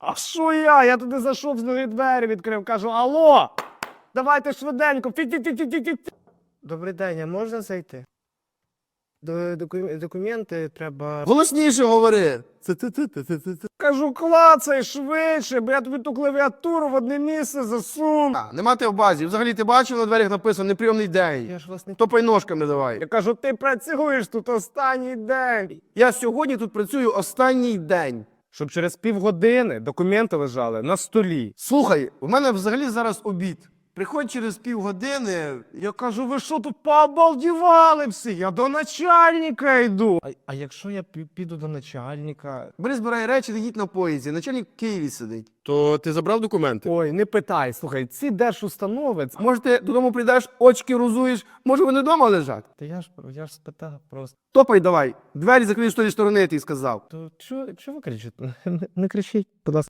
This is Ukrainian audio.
А що я? Я туди зайшов, з ноги двері відкрив, кажу: Алло! Давайте швиденько. Добрий день, а можна зайти? До, доку- документи треба. Голосніше говори. Кажу, клацай швидше, бо я тобі ту клавіатуру в одне місце засуну. А, Нема ти в базі. Взагалі ти бачив на дверях написано неприйомний день. Я ж вас не Топай ножками давай. Я кажу, ти працюєш тут останній день. Я сьогодні тут працюю останній день. Щоб через півгодини документи лежали на столі. Слухай, у мене взагалі зараз обід. Приходь через півгодини. Я кажу, ви що тут пообалдівали всі? Я до начальника йду. А, а якщо я пі- піду до начальника? Бери, збирай речі, не їдь на поїзді. Начальник в Києві сидить. То ти забрав документи? Ой, не питай, слухай, ці держустанови. це- Може, ти додому прийдеш, очки розуєш, може вони вдома лежать? Та я ж я ж спитав просто. Топай давай. Двері закрий з тої сторони, я тобі сказав. То чого чого ви кричите? Не, не кричіть, будь ласка.